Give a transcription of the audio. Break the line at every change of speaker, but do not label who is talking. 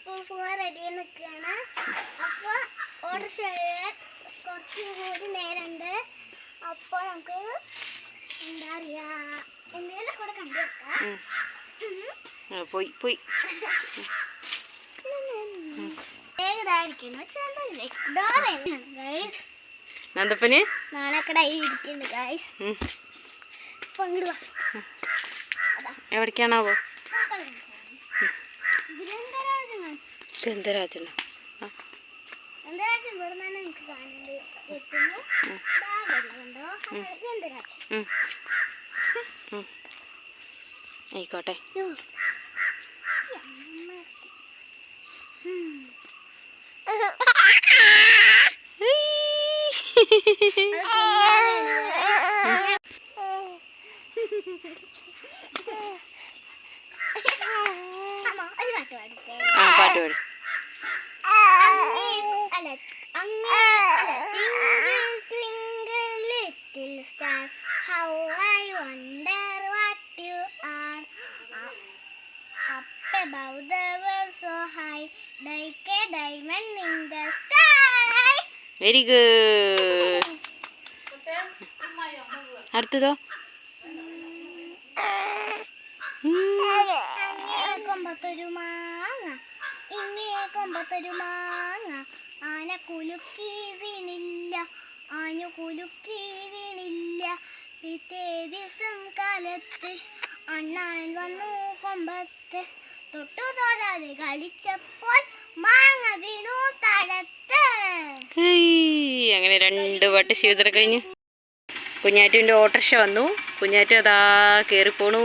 School പോകാൻ ready നിൽക്കുകയാണ്. അപ്പോൾ ഓർഡർ കുറച്ച് കൂടി നേരമുണ്ട്. അപ്പോൾ നമുക്ക് എന്താ പറയുക എന്തെങ്കിലും കൂടെ
കണ്ടുവെക്കാം. പോയി പോയി. നന്ദപ്പന്?
നാളെ പാട്ട് ആയിക്കോട്ടെ
ആ പാട്ട് പാടി.
Above the world so high like a diamond in the sky
very good അടുത്തതോ
അങ്ങേ കൊമ്പത്തൊരു മാങ്ങ ഇങ്ങേ കൊമ്പത്തൊരു മാങ്ങ ആന കുലുക്കി വീണില്ല ആന കുലുക്കി വീണില്ല പിറ്റേ ദിവസം കാലത്ത് അണ്ണാൻ വന്നു കൊമ്പത്ത്. തൊട്ടു തോരാതെ കളിച്ചപ്പോൾ മാങ്ങ വീണു തടത്ത്.
അങ്ങനെ രണ്ട് പാട്ട് ശിവതര കഴിഞ്ഞു. കുഞ്ഞാറ്റുവിന്റെ ഓട്ടർഷ വന്നു. കുഞ്ഞാറ്റു അതാ കയറിപ്പോണു